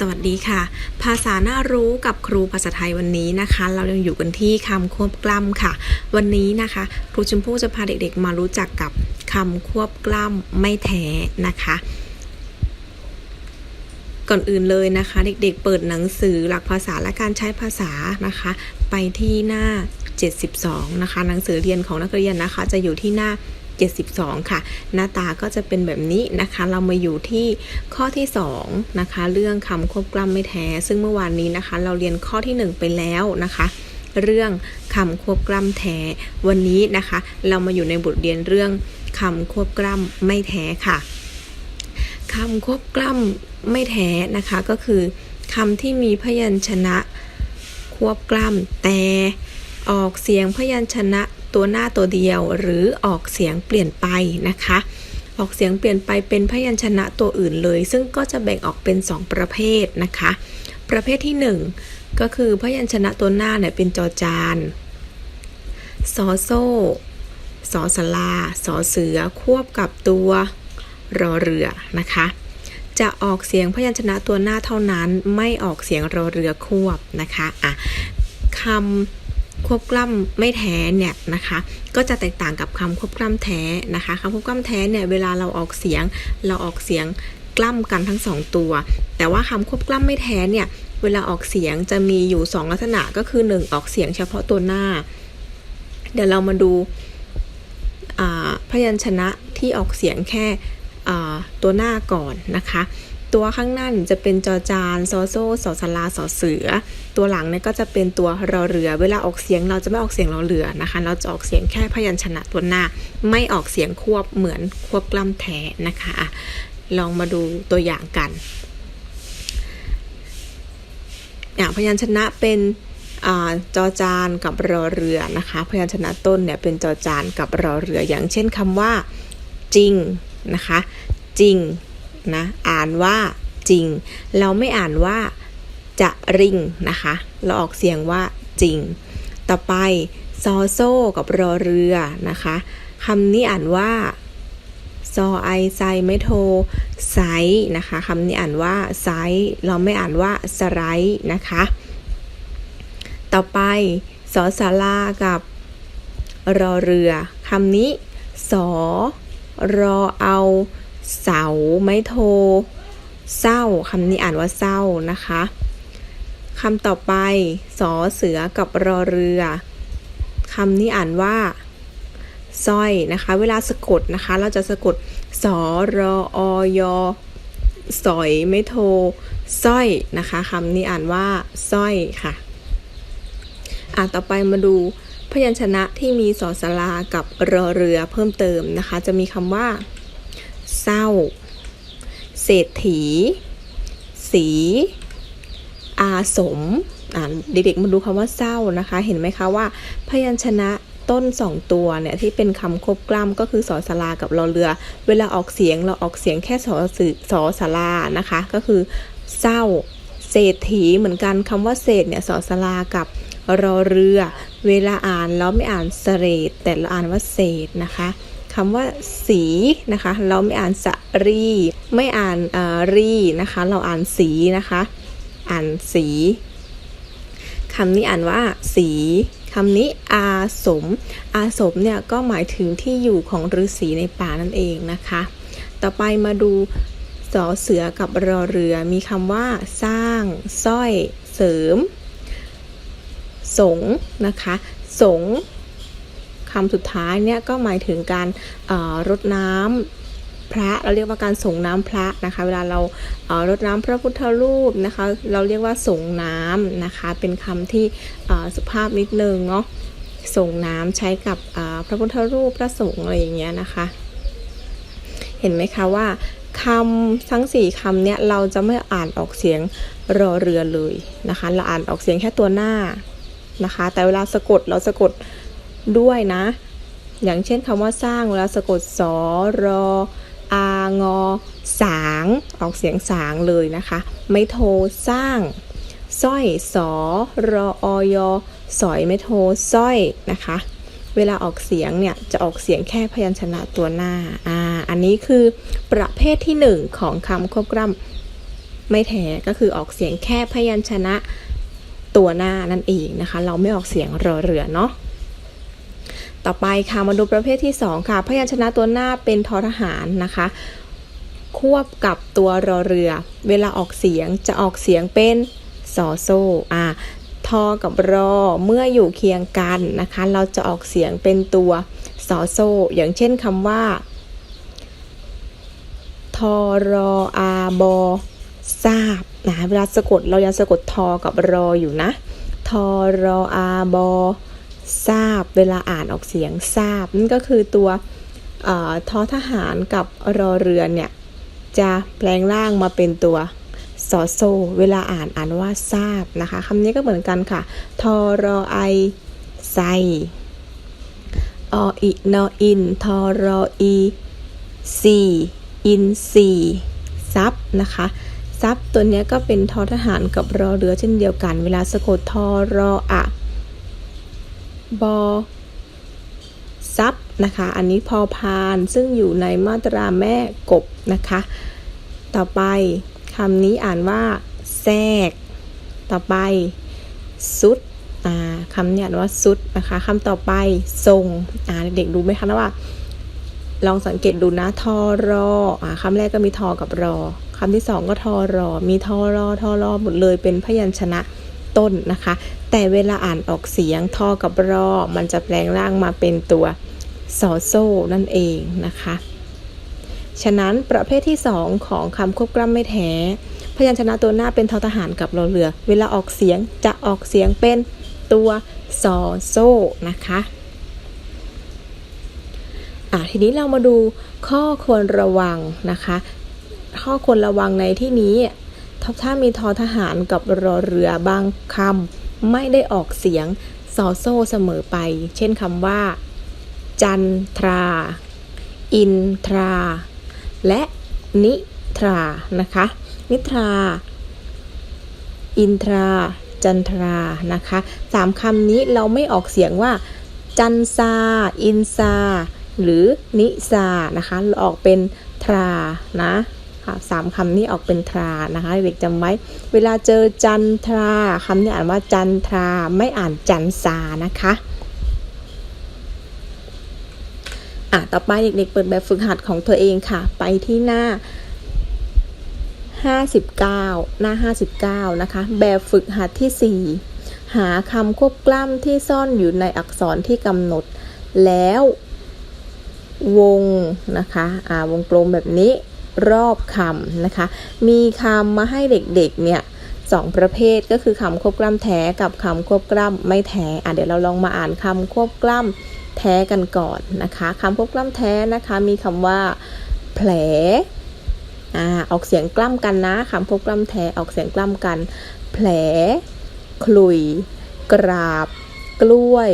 สวัสดีค่ะ ภาษาน่ารู้กับครูภาษาไทยวันนี้นะคะ เรายังอยู่กันที่คำควบกล้ำค่ะ วันนี้นะคะ ครูชมพู่จะพาเด็กๆมารู้จักกับคำควบกล้ำไม่แท้นะคะ ก่อนอื่นเลยนะคะ เด็กๆเปิดหนังสือหลักภาษาและการใช้ภาษานะคะ ไปที่หน้า 72 นะคะ หนังสือเรียนของนักเรียนนะคะ จะอยู่ที่หน้า 72 ค่ะ หน้าตาก็จะเป็นแบบนี้นะคะ เรามาอยู่ที่ข้อที่2นะคะ เรื่องคำควบกล้ำไม่แท้ ซึ่งเมื่อวานนี้นะคะ เราเรียนข้อที่ 1 ไปแล้วนะคะเรื่องคำควบกล้ำแท้ วันนี้นะคะ เรามาอยู่ในบทเรียนเรื่องคำควบกล้ำไม่แท้ค่ะคำควบกล้ำไม่แท้นะคะ ก็คือคำที่มีพยัญชนะ ควบกล้ำแต่ออกเสียงพยัญชนะ ตัวหน้าตัวเดียวหรือออกเสียงเปลี่ยนไปนะคะ ออกเสียงเปลี่ยนไปเป็นพยัญชนะตัวอื่นเลย ซึ่งก็จะแบ่งออกเป็น 2 ประเภทนะคะ ประเภทที่ 1 ก็คือพยัญชนะตัวหน้าเนี่ยเป็นจอจานสอโซ่สอสลาสอเสือ ควบกับตัวรอเรือนะคะ จะออกเสียงพยัญชนะตัวหน้าเท่านั้น ไม่ออกเสียงรอเรือควบนะคะอะคำ ควบกล้ำไม่แท้เนี่ยนะคะก็จะแตกต่างกับคำควบกล้ำแท้นะคะคำควบกล้ำแท้เนี่ยเวลาเราออกเสียงเราออกเสียงกล้ำกันทั้งสองตัว แต่ว่าคำควบกล้ำไม่แท้เนี่ยเวลาออกเสียงจะมีอยู่ 2 ลักษณะก็คือ 1 ออกเสียงเฉพาะตัวหน้า เดี๋ยวเรามาดูพยัญชนะที่ออกเสียงแค่ตัวหน้าก่อนนะคะ ตัวข้างหน้าจะเป็นจอจานซอโซ่สอสลาสอเสือ ตัวหลังเนี่ยก็จะเป็นตัวรอเรือ เวลาออกเสียงเราจะไม่ออกเสียงรอเรือนะคะ เราจะออกเสียงแค่พยัญชนะตัวหน้า ไม่ออกเสียงควบเหมือนควบกล้ำแท้นะคะอะลองมาดูตัวอย่างกันอย่างพยัญชนะเป็นจอจานกับรอเรือนะคะ พยัญชนะต้นเนี่ยเป็นจอจานกับรอเรือ อย่างเช่นคำว่า จริงนะคะ จริง นะ อ่านว่าจริง เราไม่อ่านว่าจะริงนะคะ เราออกเสียงว่าจริง ต่อไปซอโซ่กับรอเรือนะคะคำนี้อ่านว่าซอไอไซไม่โทไซนะคะคำนี้อ่านว่าไซเราไม่อ่านว่าสไรนะคะ ต่อไปสอสาลากับรอเรือคำนี้สอรอเอา เสาไม้โท เศร้าคำนี้อ่านว่าเศร้านะคะคำต่อไปสอเสือกับรอเรือคำนี้อ่านว่าสร้อยนะคะ เวลาสะกดนะคะ เราจะสะกดสอรออยสอยไม่โทสร้อยนะคะคำนี้อ่านว่าสร้อยค่ะ อ่าต่อไปมาดูพยัญชนะที่มีสอสลากับรอเรือเพิ่มเติมนะคะ จะมีคำว่า เศร้า เศรษฐี สี อาสมอ่าเด็กๆมาดูคำว่าเศร้านะคะ เห็นไหมคะว่า พยัญชนะต้นสองตัวเนี่ยที่เป็นคำครบกล้ำก็คือสอสลากับรอเรือ เวลาออกเสียงเราออกเสียงแค่สอสือสอสลานะคะ ก็คือเศร้า เศรษฐีเหมือนกันคำว่าเศษเนี่ยสอสลากับรอเรือ เวลาอ่านเราไม่อ่านเสรแต่เราอ่านว่าเศษนะคะ คำว่าสีนะคะ เราไม่อ่านสรี ไม่อ่านรีนะคะ เราอ่านสีนะคะ อ่านสีคำนี้อ่านว่าสีคำนี้อาสม อาสมเนี่ยก็หมายถึงที่อยู่ของฤาษีในป่านั่นเองนะคะ ต่อไปมาดูสอเสือกับรอเรือมีคำว่า สร้างสร้อย เสริม สงนะคะ สง คำสุดท้ายเนี่ยก็หมายถึงการรดน้ำพระเราเรียกว่าการส่งน้ำพระนะคะ เวลาเรารดน้ำพระพุทธรูปนะคะ เราเรียกว่าส่งน้ำนะคะ เป็นคำที่สุภาพนิดนึงเนาะส่งน้ำใช้กับพระพุทธรูปพระสงฆ์อะไรอย่างเงี้ยนะคะ เห็นไหมคะว่าคำทั้ง4คำเนี้ยเราจะไม่อ่านออกเสียงรอเรือเลยนะคะ เราอ่านออกเสียงแค่ตัวหน้านะคะ แต่เวลาสะกดเราสะกด ด้วยนะ อย่างเช่นคำว่าสร้างเวลาสะกดสอรออางอ สาง ออกเสียงสางเลยนะคะ ไม่โทสร้างสร้อยสอรออยสอยไม่โทสร้อยนะคะ เวลาออกเสียงเนี่ยจะออกเสียงแค่พยัญชนะตัวหน้าอ่าอันนี้คือประเภทที่ 1 ของคำควบกล้ำไม่แท้ก็คือออกเสียงแค่พยัญชนะตัวหน้านั่นเองนะคะ เราไม่ออกเสียงรอเรือเนาะ ต่อไปค่ะมาดูประเภทที่ 2 ค่ะ พยัญชนะตัวหน้าเป็นทอทหารนะคะ ควบกับตัวรอเรือ เวลาออกเสียงจะออกเสียงเป็นสอโซอ่าทอกับรอเมื่ออยู่เคียงกันนะคะ เราจะออกเสียงเป็นตัวสอโซ อย่างเช่นคำว่าทอรออาบอทราบนะเวลาสะกดเรายังสะกดทอกับรออยู่นะทอรออาบอ ทราบเวลาอ่านออกเสียงทราบนั่นก็คือตัวทอทหารกับรอเรือนเนี่ยจะแปลงร่างมาเป็นตัวสอโซ เวลาอ่านอ่านว่าทราบนะคะคำนี้ก็เหมือนกันค่ะทอรอไอไซออินออินทอรออีซีอินซีซับนะคะซับตัวเนี้ยก็เป็นทอทหารกับรอเรือเช่นเดียวกัน เวลาสะกดทอรออะ บอซับนะคะ อันนี้พอพานซึ่งอยู่ในมาตราแม่กบนะคะ ต่อไปคำนี้อ่านว่า แทรก ต่อไปซุดคำนี้อ่านว่าซุดนะคะคำต่อไปทรงเด็กๆดูไหมคะนะว่า ลองสังเกตดูนะทอรออคำแรกก็มีทอกับรอคำที่สองก็ทอรอ มีทอรอทอรอหมดเลยเป็นพยัญชนะ ต้นนะคะ แต่เวลาอ่านออกเสียงทอกับรอ มันจะแปลงร่างมาเป็นตัวสอโซ่นั่นเองนะคะ ฉะนั้นประเภทที่ 2 ของคำควบกล้ำไม่แท้ พยัญชนะตัวหน้าเป็นทอทหารกับรอเรือ เวลาออกเสียงจะออกเสียงเป็นตัวซอโซ่นะคะอะทีนี้เรามาดูข้อควรระวังนะคะ ข้อควรระวังในที่นี้ ถ้ามีทอทหารกับรอเรือบางคำไม่ได้ออกเสียงซอโซ่เสมอไป เช่นคำว่า จันทรา อินทรา และนิทรา นะคะ นิทรา อินทรา จันทรา นะคะสามคำนี้เราไม่ออกเสียงว่า จันซา อินซา หรือนิซา นะคะเราออกเป็นทรา นะ ค่ะสามคำนี้ออกเป็นทรานะคะเด็กจำไว้ เวลาเจอจันทราคำนี้อ่านว่าจันทราไม่อ่านจันซานะคะอะต่อไปเด็กๆเปิดแบบฝึกหัดของตัวเองค่ะ ไปที่หน้า 59 หน้า 59 นะคะ แบบฝึกหัดที่ 4 หาคำควบกล้ำที่ซ่อนอยู่ในอักษรที่กำหนดแล้ววงนะคะ อ่าวงกลมแบบนี้ รอบคำนะคะ มีคำมาให้เด็กๆเนี่ยสองประเภทก็คือคำควบกล้ำแท้กับคำควบกล้ำไม่แท้อะเดี๋ยวเราลองมาอ่านคำควบกล้ำแท้กันก่อนนะคะคำควบกล้ำแท้นะคะ มีคำว่า แผลอ่าออกเสียงกล้ำกันนะคำควบกล้ำแท้ออกเสียงกล้ำกัน แผลคลุย กราบ กล้วย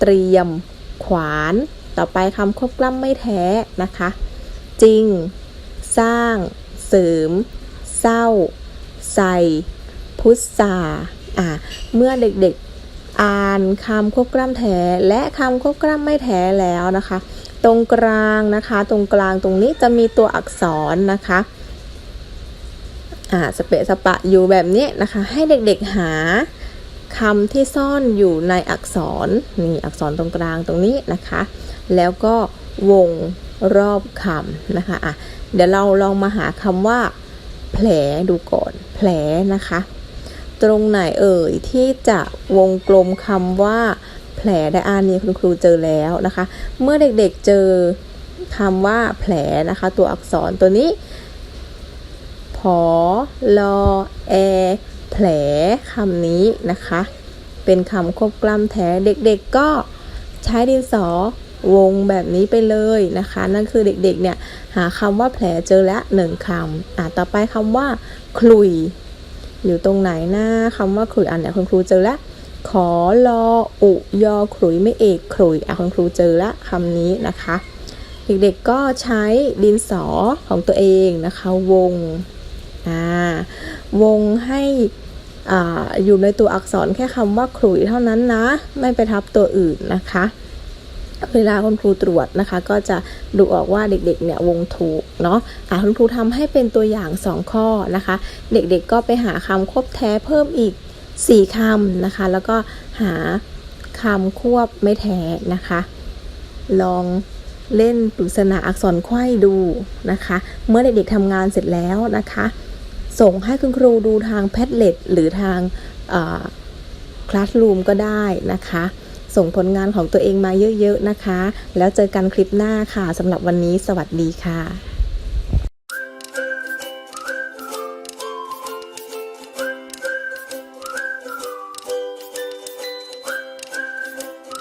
เตรียม ขวาน ต่อไปคำควบกล้ำไม่แท้นะคะ จริง สร้าง เสริม เศร้า ใส่ พุทธาอ่าเมื่อเด็กๆอ่านคำควบกล้ำแท้และคำควบกล้ำไม่แท้แล้วนะคะ ตรงกลางนะคะ ตรงกลางตรงนี้จะมีตัวอักษรนะคะอ่าสเปะสปะอยู่แบบนี้นะคะ ให้เด็กๆหาคำที่ซ่อนอยู่ในอักษรนี่อักษรตรงกลางตรงนี้นะคะ แล้วก็วง รอบคำนะคะอะเดี๋ยวเราลองมาหาคำว่า แผลดูก่อนแผลนะคะ ตรงไหนเอ่ยที่จะวงกลมคำว่า แผลได้อ่านนี้คุณครูเจอแล้วนะคะ เมื่อเด็กๆเจอคำว่าแผลนะคะ ตัวอักษรตัวนี้พอลอแอแผลคำนี้นะคะ เป็นคำควบกล้ำแท้เด็กๆก็ใช้ดินสอ วงแบบนี้ไปเลยนะคะ นั่นคือเด็กๆเนี่ยหาคำว่าแผลเจอแล้วหนึ่งคำอะต่อไปคำว่าคลุย อยู่ตรงไหนหน้าคำว่าขลุยอันเนี่ยคุณครูเจอแล้วขอรออุยอขลุยไม่เอกขลุยอะคุณครูเจอแล้วคำนี้นะคะ เด็กๆก็ใช้ดินสอของตัวเองนะคะ วงอ่าวงให้อ่าอยู่ในตัวอักษรแค่คำว่าขลุยเท่านั้นนะ ไม่ไปทับตัวอื่นนะคะ เวลาคุณครูตรวจนะคะ ก็จะดูออกว่าเด็กๆเนี่ยวงถูกเนาะอะคุณครูทำให้เป็นตัวอย่าง 2 ข้อนะคะ เด็กๆก็ไปหาคำควบแท้เพิ่มอีก 4คำนะคะ แล้วก็หาคำควบไม่แท้นะคะ ลองเล่นปริศนาอักษรไขว้ดูนะคะ เมื่อเด็กๆทำงานเสร็จแล้วนะคะ ส่งให้คุณครูดูทางแพดเล็ตหรือทางคลาส r ูมก็ได้นะคะ ส่งผลงานของตัวเองมาเยอะๆนะคะ แล้วเจอกันคลิปหน้าค่ะสำหรับวันนี้สวัสดีค่ะ